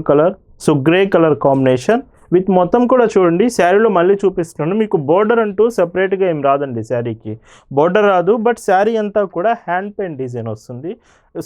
Colour so grey colour combination with మొత్తం కూడా చూడండి శారీలో మళ్ళీ చూపిస్తున్నాను. మీకు బోర్డర్ అంటూ సెపరేట్గా ఏం రాదండి శారీకి బోర్డర్ రాదు బట్ శారీ అంతా కూడా హ్యాండ్ పెయింట్ డిజైన్ వస్తుంది.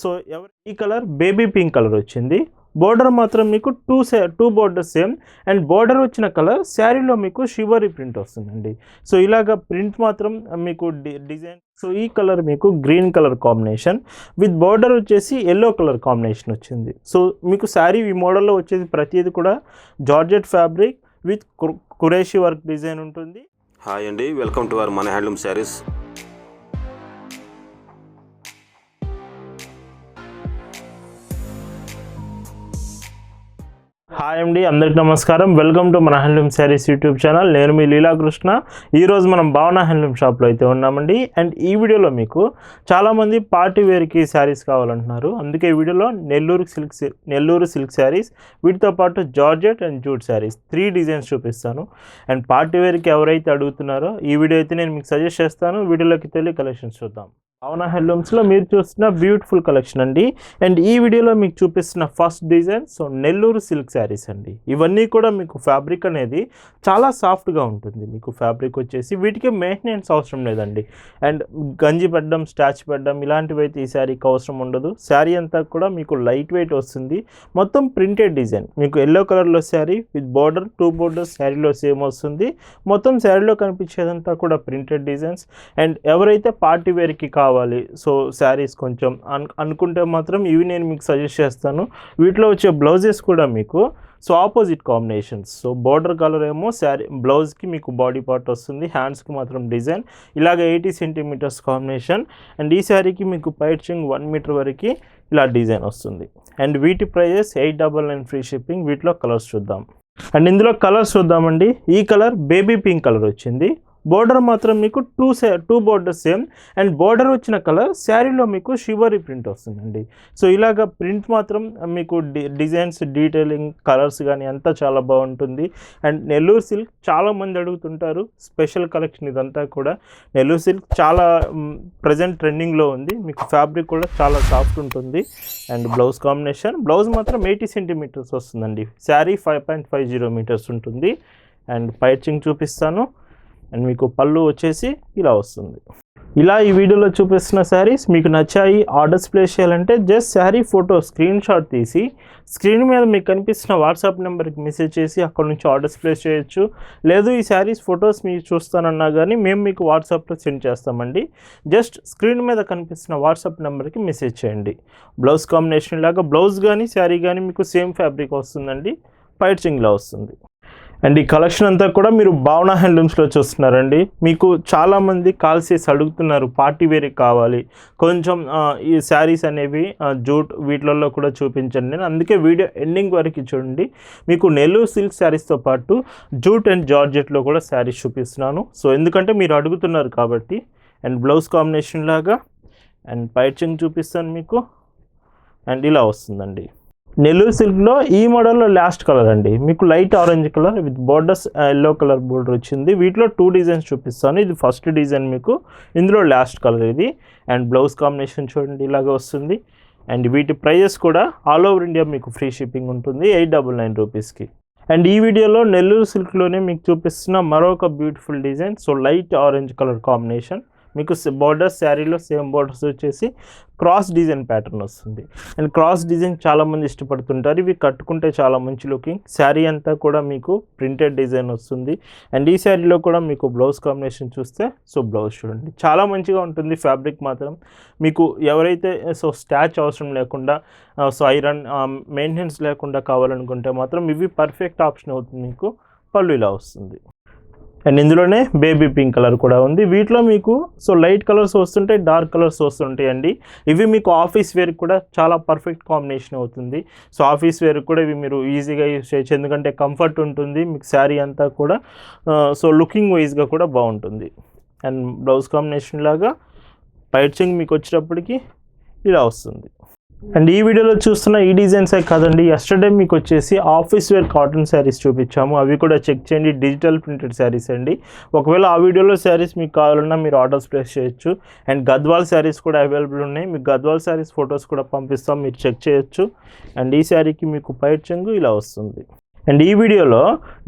సో ఎవరు ఈ కలర్ బేబీ పింక్ కలర్ వచ్చింది. బోర్డర్ మాత్రం మీకు two say two border same and border వచ్చిన కలర్ శారీలో మీకు షివరీ ప్రింట్ వస్తుందండి. సో ఇలాగ ప్రింట్ మాత్రం మీకు డి- డిజైన్ సో ఈ కలర్ మీకు green colour combination with border వచ్చేసి ఎల్లో కలర్ కాంబినేషన్ వచ్చింది. సో మీకు శారీ ఈ మోడల్లో వచ్చేది ప్రతిదీ కూడా georgette fabric with Qureshi work design ఉంటుంది. హాయ్ అండి వెల్కమ్ టు అవర్ మన హ్యాండ్లూమ్ శారీస్ హాయ్ అండి అందరికి నమస్కారం. వెల్కమ్ టు మన హ్యాండ్లూమ్ శారీస్ యూట్యూబ్ ఛానల్. నేను మీ లీలాకృష్ణ. ఈరోజు మనం భావన హ్యాండ్లూమ్ షాప్లో అయితే ఉన్నామండి. అండ్ ఈ వీడియోలో మీకు చాలామంది పార్టీ వేర్కి శారీస్ కావాలంటున్నారు. అందుకే ఈ వీడియోలో నెల్లూరు సిల్క్ నెల్లూరు సిల్క్ శారీస్ వీటితో పాటు georgette and jute saris three designs చూపిస్తాను. అండ్ పార్టీ వేర్కి ఎవరైతే అడుగుతున్నారో ఈ వీడియో అయితే నేను మీకు సజెస్ట్ చేస్తాను. వీడియోలోకి తెలియ కలెక్షన్స్ చూద్దాం. భావన హ్యాండ్లూమ్స్లో మీరు చూస్తున్న బ్యూటిఫుల్ కలెక్షన్ అండి. అండ్ ఈ వీడియోలో మీకు చూపిస్తున్న first design so Nellore silk saris అండి. ఇవన్నీ కూడా మీకు ఫ్యాబ్రిక్ అనేది చాలా సాఫ్ట్గా ఉంటుంది. మీకు ఫ్యాబ్రిక్ వచ్చేసి వీటికి మెయింటెనెన్స్ అవసరం లేదండి. అండ్ గంజి పెట్టడం స్టాచ్ పడ్డం ఇలాంటివి అయితే ఈ శారీకి అవసరం ఉండదు. శారీ అంతా కూడా మీకు లైట్ వెయిట్ వస్తుంది. మొత్తం ప్రింటెడ్ డిజైన్ మీకు ఎల్లో కలర్లో sari with border two border శారీలో సేమ్ వస్తుంది. మొత్తం శారీలో కనిపించేదంతా కూడా ప్రింటెడ్ డిజైన్స్ అండ్ ఎవరైతే పార్టీ వేర్కి కావాలి సో శారీస్ కొంచెం అన్ అనుకుంటే మాత్రం ఇవి నేను మీకు సజెస్ట్ చేస్తాను. వీటిలో వచ్చే బ్లౌజెస్ కూడా మీకు so opposite combinations. So border colour ఏమో శారీ బ్లౌజ్కి మీకు బాడీ పార్ట్ వస్తుంది హ్యాండ్స్కి మాత్రం డిజైన్. ఇలాగ ఎయిటీ సెంటీమీటర్స్ కాంబినేషన్. అండ్ ఈ శారీకి మీకు పైచింగ్ వన్ మీటర్ వరకు ఇలా డిజైన్ వస్తుంది. అండ్ వీటి prices eight double nine free shipping. వీటిలో కలర్స్ చూద్దాం. అండ్ ఇందులో కలర్స్ చూద్దామండి. ఈ కలర్ బేబీ పింక్ కలర్ వచ్చింది. బోర్డర్ మాత్రం మీకు two say two border same and border వచ్చిన కలర్ శారీలో మీకు షివరీ ప్రింట్ వస్తుందండి. సో ఇలాగ ప్రింట్ మాత్రం మీకు డి డిజైన్స్ డీటెయిలింగ్ కలర్స్ కానీ అంతా చాలా బాగుంటుంది. అండ్ నెల్లూరు సిల్క్ చాలా మంది అడుగుతుంటారు. స్పెషల్ కలెక్షన్ ఇదంతా కూడా. నెల్లూరు సిల్క్ చాలా ప్రజెంట్ ట్రెండింగ్లో ఉంది. మీకు ఫ్యాబ్రిక్ కూడా చాలా సాఫ్ట్ ఉంటుంది. అండ్ బ్లౌజ్ కాంబినేషన్ బ్లౌజ్ మాత్రం ఎయిటీ సెంటీమీటర్స్ వస్తుందండి. Sari five point five zero metres ఉంటుంది. అండ్ పైచింగ్ చూపిస్తాను. అండ్ మీకు పళ్ళు వచ్చేసి ఇలా వస్తుంది. ఇలా ఈ వీడియోలో చూపిస్తున్న శారీస్ మీకు నచ్చాయి ఆర్డర్స్ ప్లేస్ చేయాలంటే just sari photo screen shot తీసి స్క్రీన్ మీద మీకు కనిపిస్తున్న వాట్సాప్ నెంబర్కి మెసేజ్ చేసి అక్కడ నుంచి ఆర్డర్స్ ప్లేస్ చేయొచ్చు. లేదు ఈ శారీస్ ఫొటోస్ మీరు చూస్తానన్నా కానీ మేము మీకు వాట్సాప్లో సెండ్ చేస్తామండి. జస్ట్ స్క్రీన్ మీద కనిపిస్తున్న వాట్సాప్ నెంబర్కి మెసేజ్ చేయండి. బ్లౌజ్ కాంబినేషన్ లాగా బ్లౌజ్ కానీ శారీ కానీ మీకు సేమ్ ఫ్యాబ్రిక్ వస్తుందండి. పైచింగ్లో వస్తుంది. అండ్ ఈ కలెక్షన్ అంతా కూడా మీరు భావన హ్యాండ్లూమ్స్లో చూస్తున్నారండి. మీకు చాలామంది కాల్స్ చేసి అడుగుతున్నారు పార్టీ వేర్ కావాలి. కొంచెం ఈ శారీస్ అనేవి జూట్ వీటిలలో కూడా చూపించండి. నేను అందుకే వీడియో ఎండింగ్ వరకు చూడండి. మీకు నెల్లూరు సిల్క్ శారీస్తో పాటు జూట్ అండ్ జార్జెట్లో కూడా శారీస్ చూపిస్తున్నాను. సో ఎందుకంటే మీరు అడుగుతున్నారు కాబట్టి అండ్ బ్లౌజ్ కాంబినేషన్ లాగా అండ్ పైచింగ్ చూపిస్తాను మీకు. అండ్ ఇలా వస్తుందండి. నెల్లూరు సిల్క్లో ఈ మోడల్లో లాస్ట్ కలర్ అండి. మీకు light orange colour with borders yellow colour border వచ్చింది. వీటిలో టూ డిజైన్స్ చూపిస్తాను. ఇది ఫస్ట్ డిజైన్ మీకు. ఇందులో లాస్ట్ కలర్ ఇది. అండ్ బ్లౌజ్ కాంబినేషన్ చూడండి ఇలాగ వస్తుంది. అండ్ వీటి ప్రైజెస్ కూడా ఆల్ ఓవర్ ఇండియా మీకు ఫ్రీ షిప్పింగ్ ఉంటుంది. ఎయిట్ డబల్ నైన్ రూపీస్కి అండ్ ఈ వీడియోలో నెల్లూరు సిల్క్లోనే మీకు చూపిస్తున్న మరొక beautiful design so light orange colour combination మీకు బార్డర్స్ శారీలో సేమ్ బార్డర్స్ వచ్చేసి క్రాస్ డిజైన్ ప్యాటర్న్ వస్తుంది. అండ్ క్రాస్ డిజైన్ చాలామంది ఇష్టపడుతుంటారు. ఇవి కట్టుకుంటే చాలా మంచి లుకింగ్ శారీ అంతా కూడా మీకు ప్రింటెడ్ డిజైన్ వస్తుంది. అండ్ ఈ శారీలో కూడా మీకు బ్లౌజ్ కాంబినేషన్ చూస్తే సో బ్లౌజ్ చూడండి. చాలా మంచిగా ఉంటుంది ఫ్యాబ్రిక్ మాత్రం. మీకు ఎవరైతే సో స్టాచ్ అవసరం లేకుండా సో ఐరన్ మెయింటెనెన్స్ లేకుండా కావాలనుకుంటే మాత్రం ఇవి పర్ఫెక్ట్ ఆప్షన్ అవుతుంది మీకు. పళ్ళు ఇలా వస్తుంది. అండ్ ఇందులోనే బేబీ పింక్ కలర్ కూడా ఉంది. వీటిలో మీకు సో లైట్ కలర్స్ వస్తుంటాయి డార్క్ కలర్స్ వస్తుంటాయి అండి. ఇవి మీకు ఆఫీస్ వేర్ కూడా చాలా పర్ఫెక్ట్ కాంబినేషన్ అవుతుంది. సో ఆఫీస్ వేర్ కూడా ఇవి మీరు ఈజీగా యూజ్ చేయొచ్చు. ఎందుకంటే కంఫర్ట్ ఉంటుంది మీకు శారీ అంతా కూడా సో లుకింగ్ వైజ్గా కూడా బాగుంటుంది. అండ్ బ్లౌజ్ కాంబినేషన్ లాగా పైచింగ్ మీకు వచ్చేటప్పటికి ఇలా వస్తుంది. అండ్ ఈ వీడియోలో చూస్తున్న ఈ డిజైన్సే కాదండి ఎస్టర్డే మీకు వచ్చేసి ఆఫీస్ వేర్ కాటన్ శారీస్ చూపించాము. అవి కూడా చెక్ చేయండి డిజిటల్ ప్రింటెడ్ శారీస్ అండి. ఒకవేళ ఆ వీడియోలో శారీస్ మీకు కావాలన్నా మీరు ఆర్డర్స్ ప్లేస్ చేయొచ్చు. అండ్ గద్వాల్ శారీస్ కూడా అవైలబుల్ ఉన్నాయి. మీకు గద్వాల్ శారీస్ ఫొటోస్ కూడా పంపిస్తాం మీరు చెక్ చేయొచ్చు. అండ్ ఈ శారీకి మీకు పైట్ చెంగు ఇలా వస్తుంది. అండ్ ఈ వీడియోలో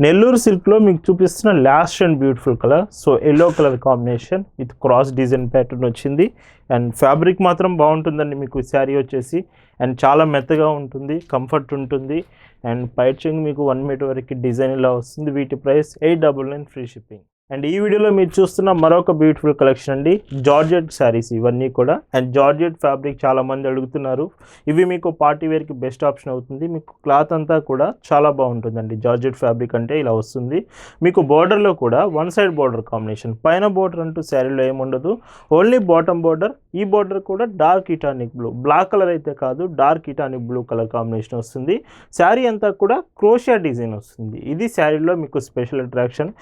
నెల్లూరు సిల్క్లో మీకు చూపిస్తున్న last and beautiful colour so yellow colour combination with cross design pattern వచ్చింది. అండ్ ఫ్యాబ్రిక్ మాత్రం బాగుంటుందండి మీకు శారీ వచ్చేసి. అండ్ చాలా మెత్తగా ఉంటుంది కంఫర్ట్ ఉంటుంది. అండ్ పైచింగ్ మీకు వన్ మీటర్ వరకు డిజైన్ ఇలా వస్తుంది. వీటి price eight double nine free shipping and ఈ వీడియోలో మీరు చూస్తున్న మరొక బ్యూటిఫుల్ కలెక్షన్ అండి. జార్జెట్ శారీస్ ఇవన్నీ కూడా. అండ్ జార్జెట్ ఫ్యాబ్రిక్ చాలా మంది అడుగుతున్నారు. ఇవి మీకు పార్టీ వేర్కి బెస్ట్ ఆప్షన్ అవుతుంది. మీకు క్లాత్ అంతా కూడా చాలా బాగుంటుందండి. జార్జెట్ ఫ్యాబ్రిక్ అంటే ఇలా వస్తుంది. మీకు బోర్డర్లో కూడా వన్ సైడ్ బార్డర్ కాంబినేషన్ పైన బోర్డర్ అంటూ శారీలో ఏముండదు. ఓన్లీ బాటమ్ బోర్డర్ ఈ బోర్డర్ కూడా డార్క్ ఇటానిక్ బ్లూ బ్లాక్ కలర్ అయితే కాదు డార్క్ ఇటానిక్ బ్లూ కలర్ కాంబినేషన్ వస్తుంది. శారీ అంతా కూడా క్రోషియా డిజైన్ వస్తుంది. ఇది శారీలో మీకు special attraction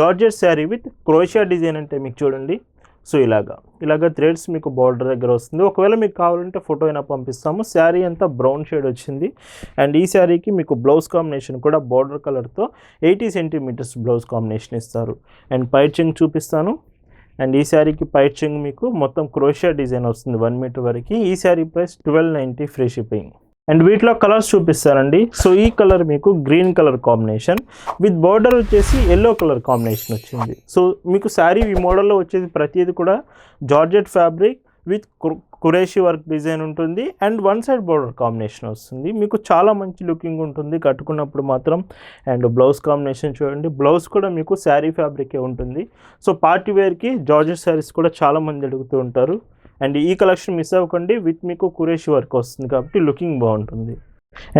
georgette sari with crochet design అంటే మీకు చూడండి. సో ఇలాగా ఇలాగ థ్రెడ్స్ మీకు బార్డర్ దగ్గర వస్తుంది. ఒకవేళ మీకు కావాలంటే ఫోటో అయినా పంపిస్తాము. శారీ అంతా బ్రౌన్ షేడ్ వచ్చింది. అండ్ ఈ శారీకి మీకు బ్లౌజ్ కాంబినేషన్ కూడా బార్డర్ కలర్తో ఎయిటీ సెంటీమీటర్స్ బ్లౌజ్ కాంబినేషన్ ఇస్తారు. అండ్ పైచింగ్ చూపిస్తాను. అండ్ ఈ శారీకి పైచింగ్ మీకు మొత్తం క్రోషియా డిజైన్ వస్తుంది వన్ మీటర్ వరకు. ఈ sari price twelve ninety free shipping. And వీటిలో కలర్స్ చూపిస్తారండి సో ఈ కలర్ మీకు green colour combination with border వచ్చేసి ఎల్లో కలర్ కాంబినేషన్ వచ్చింది. సో మీకు శారీ ఈ మోడల్లో వచ్చేది ప్రతిదీ కూడా georgette fabric with Qureshi work design ఉంటుంది. And one side border combination వస్తుంది. మీకు చాలా మంచి లుకింగ్ ఉంటుంది. కట్టుకున్నప్పుడు మాత్రం. అండ్ బ్లౌజ్ కాంబినేషన్ చూడండి. బ్లౌజ్ కూడా మీకు శారీ ఫ్యాబ్రికే ఉంటుంది. సో పార్టీ వేర్కి జార్జెట్ శారీస్ కూడా చాలా మంది అడుగుతూ ఉంటారు. అండ్ ఈ కలెక్షన్ మిస్ అవ్వకండి. విత్ మీకు కురేషి వర్క్ వస్తుంది కాబట్టి లుకింగ్ బాగుంటుంది.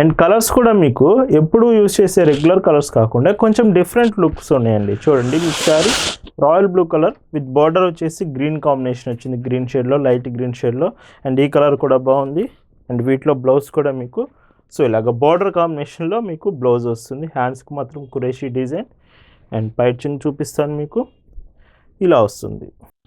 అండ్ కలర్స్ కూడా మీకు ఎప్పుడు యూజ్ చేసే రెగ్యులర్ కలర్స్ కాకుండా కొంచెం డిఫరెంట్ లుక్స్ ఉన్నాయండి. చూడండి మీకు sari royal blue colour with border వచ్చేసి గ్రీన్ కాంబినేషన్ వచ్చింది. గ్రీన్ షేడ్లో లైట్ గ్రీన్ షేడ్లో. అండ్ ఈ కలర్ కూడా బాగుంది. అండ్ వీటిలో బ్లౌజ్ కూడా మీకు. సో ఇలాగ బార్డర్ కాంబినేషన్లో మీకు బ్లౌజ్ వస్తుంది. హ్యాండ్స్కి మాత్రం కురేషి డిజైన్. అండ్ పైచింగ్ చూపిస్తాను మీకు. ఇలా వస్తుంది.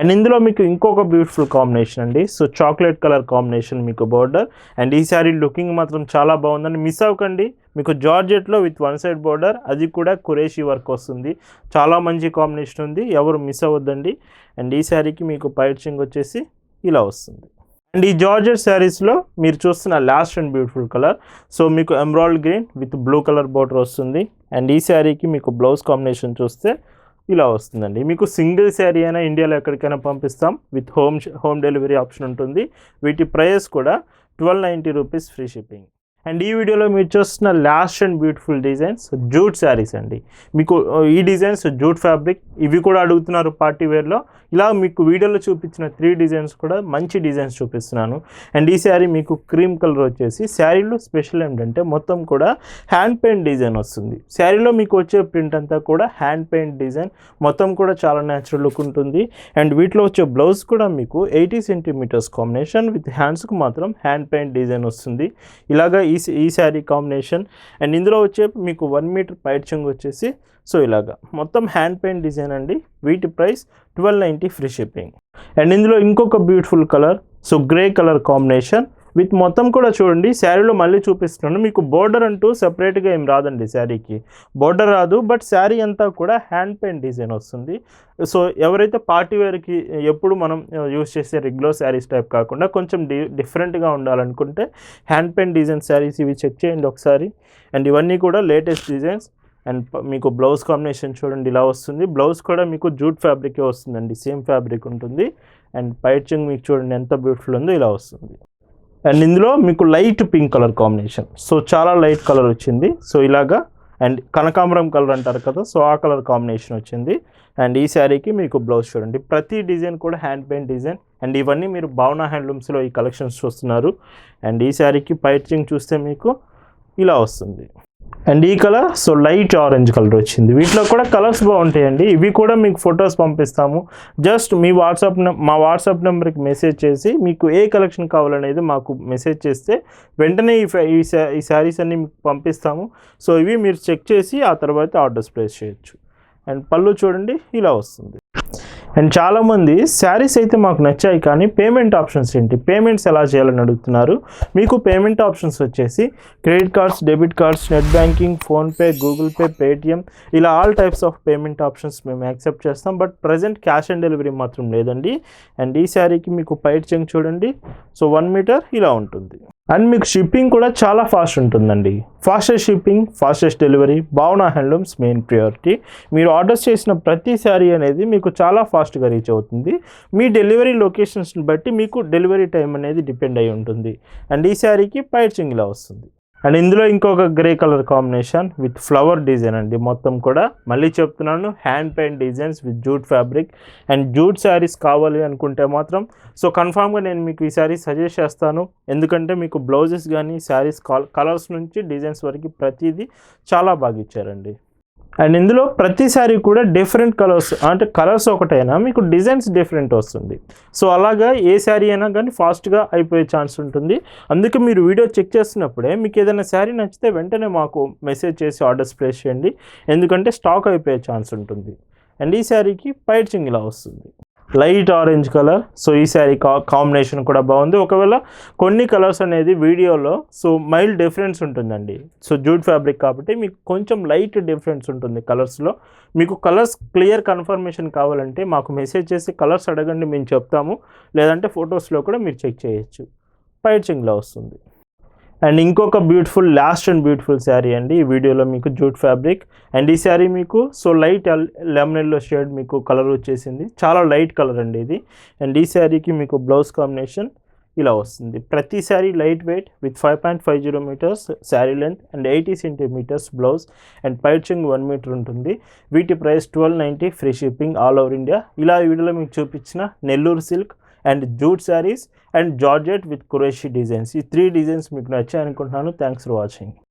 అండ్ ఇందులో మీకు ఇంకొక బ్యూటిఫుల్ కాంబినేషన్ అండి. సో చాక్లెట్ కలర్ కాంబినేషన్ మీకు బోర్డర్ అండ్ ఈ శారీ లుకింగ్ మాత్రం చాలా బాగుందండి. మిస్ అవ్వకండి. మీకు జార్జెట్లో విత్ వన్ సైడ్ బోర్డర్ అది కూడా కురేషి వర్క్ వస్తుంది. చాలా మంచి కాంబినేషన్ ఉంది. ఎవరు మిస్ అవ్వద్దండి. అండ్ ఈ శారీకి మీకు పైచింగ్ వచ్చేసి ఇలా వస్తుంది. అండ్ ఈ జార్జెట్ శారీస్లో మీరు చూస్తున్న last and beautiful colour so మీకు ఎంబ్రాయిడ్ green with blue colour border వస్తుంది. అండ్ ఈ శారీకి మీకు బ్లౌజ్ కాంబినేషన్ చూస్తే ఇలా వస్తుందండి. మీకు సింగిల్ శారీ అయినా ఇండియాలో ఎక్కడికైనా పంపిస్తాం. With home home delivery option ఉంటుంది. వీటి ప్రైస్ కూడా twelve ninety rupees free shipping. And ఈ వీడియోలో మీరు చూస్తున్న last and beautiful designs jute saris అండి. మీకు ఈ డిజైన్స్ జూట్ ఫ్యాబ్రిక్ ఇవి కూడా అడుగుతున్నారు పార్టీ వేర్లో ఇలా మీకు వీడియోలో చూపించిన త్రీ డిజైన్స్ కూడా మంచి డిజైన్స్ చూపిస్తున్నాను. అండ్ ఈ శారీ మీకు క్రీమ్ కలర్ వచ్చేసి శారీలో స్పెషల్ ఏంటంటే మొత్తం కూడా హ్యాండ్ పెయింట్ డిజైన్ వస్తుంది. శారీలో మీకు వచ్చే ప్రింట్ అంతా కూడా హ్యాండ్ పెయింట్ డిజైన్ మొత్తం కూడా చాలా న్యాచురల్ లుక్ ఉంటుంది. అండ్ వీటిలో వచ్చే బ్లౌజ్ కూడా మీకు ఎయిటీ సెంటీమీటర్స్ కాంబినేషన్ విత్ హ్యాండ్స్కి మాత్రం హ్యాండ్ పెయింట్ డిజైన్ వస్తుంది. ఇలాగా ఈ ఈ శారీ కాంబినేషన్. అండ్ ఇందులో వచ్చే మీకు వన్ మీటర్ పైట్ చెంగు వచ్చేసి సో ఇలాగా. మొత్తం హ్యాండ్ పెయింట్ డిజైన్ అండి. వీటి price twelve ninety free shipping. And ఇందులో ఇంకొక beautiful colour so grey colour combination. With మొత్తం కూడా చూడండి శారీలో మళ్ళీ చూపిస్తున్నాను. మీకు బోర్డర్ అంటూ సెపరేట్గా ఏం రాదండి శారీకి. బోర్డర్ రాదు బట్ శారీ అంతా కూడా హ్యాండ్ పెయింట్ డిజైన్ వస్తుంది. సో ఎవరైతే పార్టీ వేర్కి ఎప్పుడు మనం యూస్ చేసే రెగ్యులర్ శారీస్ టైప్ కాకుండా కొంచెం డి డిఫరెంట్గా ఉండాలనుకుంటే హ్యాండ్ పెయింట్ డిజైన్ శారీస్ ఇవి చెక్ చేయండి ఒకసారి. అండ్ ఇవన్నీ కూడా లేటెస్ట్ డిజైన్స్ అండ్ మీకు బ్లౌజ్ కాంబినేషన్ చూడండి ఇలా వస్తుంది. బ్లౌజ్ కూడా మీకు జూట్ ఫ్యాబ్రికే వస్తుందండి సేమ్ ఫ్యాబ్రిక్ ఉంటుంది. అండ్ పైచింగ్ మీకు చూడండి ఎంత బ్యూటిఫుల్ ఉందో ఇలా వస్తుంది. అండ్ ఇందులో మీకు light pink colour combination so చాలా లైట్ కలర్ వచ్చింది. సో ఇలాగా. అండ్ కనకాంబరం కలర్ అంటారు కదా సో ఆ కలర్ కాంబినేషన్ వచ్చింది. అండ్ ఈ శారీకి మీకు బ్లౌజ్ చూడండి. ప్రతి డిజైన్ కూడా హ్యాండ్ పెయింట్ డిజైన్ అండ్ ఇవన్నీ మీరు భావన హ్యాండ్లూమ్స్లో ఈ కలెక్షన్స్ చూస్తున్నారు. అండ్ ఈ శారీకి పైచింగ్ చూస్తే మీకు ఇలా వస్తుంది. అండ్ ఈ colour so light orange colour వచ్చింది. వీటిలో కూడా కలర్స్ బాగుంటాయండి. ఇవి కూడా మీకు ఫొటోస్ పంపిస్తాము. జస్ట్ మీ వాట్సాప్ మా వాట్సాప్ నెంబర్కి మెసేజ్ చేసి మీకు ఏ కలెక్షన్ కావాలనేది మాకు మెసేజ్ చేస్తే వెంటనే ఈ ఈ శారీస్ అన్ని మీకు పంపిస్తాము. సో ఇవి మీరు చెక్ చేసి ఆ తర్వాత ఆర్డర్స్ ప్లేస్ చేయొచ్చు. అండ్ పళ్ళు చూడండి ఇలా వస్తుంది. అండ్ చాలామంది శారీస్ అయితే మాకు నచ్చాయి కానీ పేమెంట్ ఆప్షన్స్ ఏంటి? పేమెంట్స్ ఎలా చేయాలని అడుగుతున్నారు? మీకు పేమెంట్ ఆప్షన్స్ వచ్చేసి credit cards debit cards net banking PhonePe Google Pay Paytm ఇలా all types of payment options మేము యాక్సెప్ట్ చేస్తాం. But present cash on delivery మాత్రం లేదండి. అండ్ ఈ శారీకి మీకు పైట్ చెంగ్ చూడండి. సో వన్ మీటర్ ఇలా ఉంటుంది. అండ్ మీకు షిప్పింగ్ కూడా చాలా ఫాస్ట్ ఉంటుందండి. Fastest shipping fastest delivery Bhavana handlooms main priority మీరు ఆర్డర్స్ చేసిన ప్రతి శారీ అనేది మీకు చాలా ఫాస్ట్గా రీచ్ అవుతుంది. మీ డెలివరీ లొకేషన్స్ని బట్టి మీకు డెలివరీ టైం అనేది డిపెండ్ అయి ఉంటుంది. అండ్ ఈ శారీకి పైచింగ్ చింగిలా వస్తుంది. అండ్ ఇందులో ఇంకొక grey colour combination with flower design అండి. మొత్తం కూడా మళ్ళీ చెప్తున్నాను hand paint designs with jute fabric. And jute saris కావాలి అనుకుంటే మాత్రం సో కన్ఫామ్గా నేను మీకు ఈ శారీ సజెస్ట్ చేస్తాను. ఎందుకంటే మీకు బ్లౌజెస్ కానీ శారీస్ కలర్స్ నుంచి డిజైన్స్ వరకు ప్రతిదీ చాలా బాగా ఇచ్చారండి. అండ్ ఇందులో ప్రతిసారి కూడా డిఫరెంట్ కలర్స్ అంటే కలర్స్ ఒకటైనా? మీకు డిజైన్స్ డిఫరెంట్ వస్తుంది. సో అలాగా ఏ శారీ అయినా కానీ ఫాస్ట్గా అయిపోయే ఛాన్స్ ఉంటుంది. అందుకే మీరు వీడియో చెక్ చేస్తున్నప్పుడే మీకు ఏదైనా శారీ నచ్చితే వెంటనే మాకు మెసేజ్ చేసి ఆర్డర్స్ ప్లేస్ చేయండి. ఎందుకంటే స్టాక్ అయిపోయే ఛాన్స్ ఉంటుంది. అండ్ ఈ శారీకి పైచింగ్ ఇలా వస్తుంది. Light orange colour. సో ఈ శారీ కా కాంబినేషన్ కూడా బాగుంది. ఒకవేళ కొన్ని కలర్స్ అనేది వీడియోలో సో మైల్డ్ డిఫరెన్స్ ఉంటుందండి. సో జూట్ ఫ్యాబ్రిక్ కాబట్టి మీకు కొంచెం లైట్ డిఫరెన్స్ ఉంటుంది కలర్స్లో. మీకు కలర్స్ క్లియర్ కన్ఫర్మేషన్ కావాలంటే మాకు మెసేజ్ చేసి కలర్స్ అడగండి మేము చెప్తాము. లేదంటే ఫొటోస్లో కూడా మీరు చెక్ చేయొచ్చు. పైచింగ్లో వస్తుంది. అండ్ ఇంకొక beautiful last and beautiful sari అండి. ఈ వీడియోలో మీకు జూట్ ఫ్యాబ్రిక్ అండ్ ఈ శారీ మీకు so light lemon yellow shade మీకు కలర్ వచ్చేసింది. చాలా లైట్ కలర్ అండి ఇది. అండ్ ఈ శారీకి మీకు బ్లౌజ్ కాంబినేషన్ ఇలా వస్తుంది. ప్రతి sari lightweight with five point five zero metres sari length and eighty centimetres blouse and పైచింగ్ one metre ఉంటుంది. వీటి price twelve ninety free shipping all over India. ఇలా ఈ వీడియోలో మీకు చూపించిన Nellore silk and jute saris and georgette with Qureshi designs ఈ three designs మీకు నచ్చాయి అనుకుంటున్నాను థ్యాంక్స్ ఫర్ వాచింగ్